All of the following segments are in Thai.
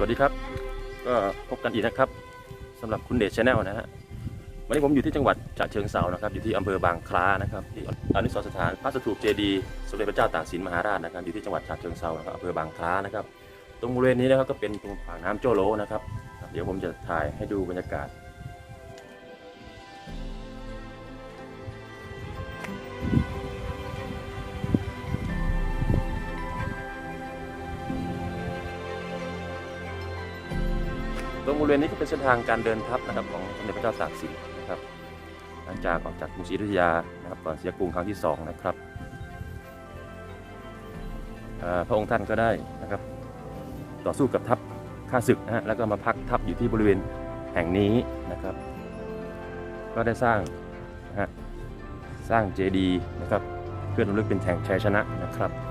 สวัสดีครับ ก็พบกันอีกนะครับสำหรับคุณเดชชาแนลนะฮะวันนี้ผมอยู่ที่จังหวัดฉะเชิงเซานะครับ อยู่ที่อำเภอบางคล้านะครับที่อนุสรสถานพระสถูปเจดีย์สมเด็จพระเจ้าตากสินมหาราชนะครับ อยู่ที่จังหวัดฉะเชิงเซานะครับอำเภอบางคล้านะครับ ตรงบริเวณนี้นะครับก็เป็นตรงปากน้ำโจโลนะครับ เดี๋ยวผมจะถ่ายให้ดูบรรยากาศ ตรงบริเวณนี้ก็เป็นเส้นทางการเดินทัพนะครับของสมเด็จพระเจ้าตากสินนะครับหลังจากออกจากกรุงศรีอยุธยานะครับก่อนเสียกรุงครั้งที่สองนะครับพระองค์ท่านก็ได้นะครับต่อสู้กับทัพข้าศึกนะฮะแล้วก็มาพักทัพอยู่ที่บริเวณแห่งนี้นะครับ ก็ได้สร้างนะฮะสร้างเจดีย์นะครับ เพื่อรำลึกเป็นแห่งชัยชนะนะครับ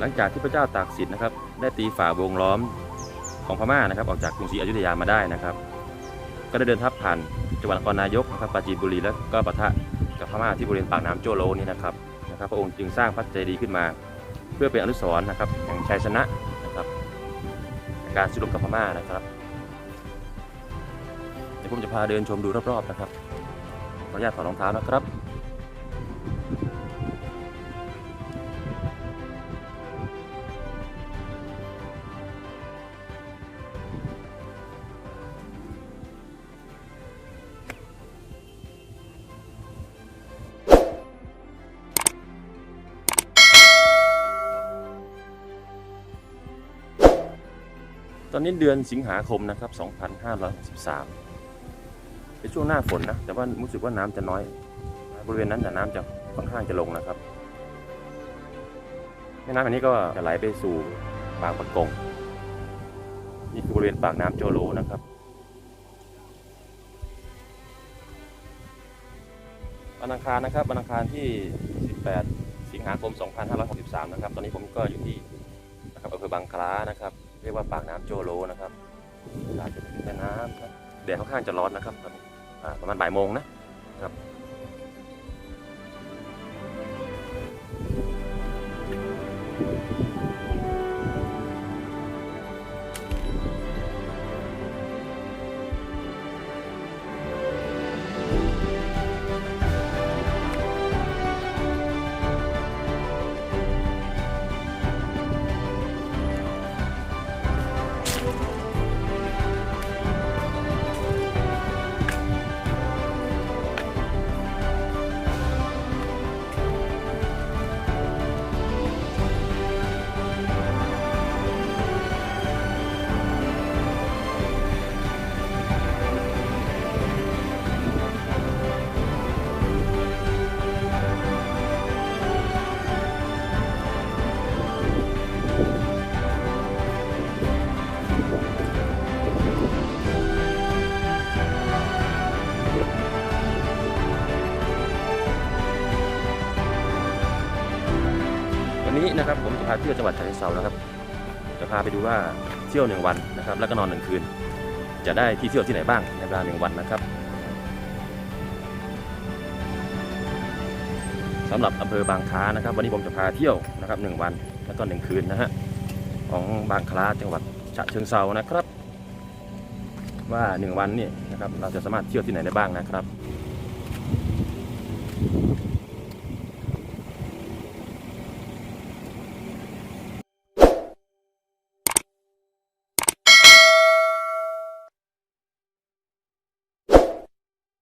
หลังจากที่พระเจ้าตากสินนะครับ ได้ตีฝ่าวงล้อมของพม่านะครับ ออกจากกรุงศรีอยุธยามาได้นะครับ ก็ได้เดินทัพผ่านจังหวัดนครนายกนะครับปราจีนบุรีแล้วก็ปะทะกับพม่าที่บริเวณปากน้ำโจโลนี่นะครับนะครับ พระองค์จึงสร้างพระเจดีย์ขึ้นมา เพื่อเป็นอนุสรณ์นะครับแห่งชัยชนะนะครับในการสู้รบกับพม่านะครับเดี๋ยวผมจะพาเดินชมดูรอบๆนะครับขออนุญาตถอดรองเท้านะครับ ตอนนี้เดือนสิงหาคมนะครับ 2563เป็นช่วงหน้าฝนนะ แต่ว่ารู้สึกว่าน้ำจะน้อย บริเวณนั้นแต่น้ำจะค่อนข้างจะลงนะครับ แม่น้ำอันนี้ก็จะไหลไปสู่บางปะกง นี่คือบริเวณปากน้ำโจโลนะครับวันอังคารนะครับวันอังคารที่ 18 สิงหาคม 2563 นะครับ ตอนนี้ผมก็อยู่ที่นะครับอำเภอบางคล้านะครับ เรียกว่าปากน้ำโจโลนะครับอาจจะเป็นแม่น้ำนะแดดค่อนข้างจะร้อนนะครับตอนนี้ประมาณบ่ายโมงนะครับ วันนี้นะครับผมจะพาเที่ยวจังหวัดฉะเชิงเทรานะครับ จะพาไปดูว่าเที่ยวหนึ่งวันนะครับ แล้วก็นอนหนึ่งคืน จะได้ที่เที่ยวที่ไหนบ้างในเวลาหนึ่งวันนะครับสำหรับอำเภอบางคล้านะครับ วันนี้ผมจะพาเที่ยวนะครับหนึ่งวันแล้วก็หนึ่งคืนนะฮะของบางคล้าจังหวัดฉะเชิงเซานะครับ ว่าหนึ่งวันนี่นะครับเราจะสามารถเที่ยวที่ไหนได้บ้างนะครับ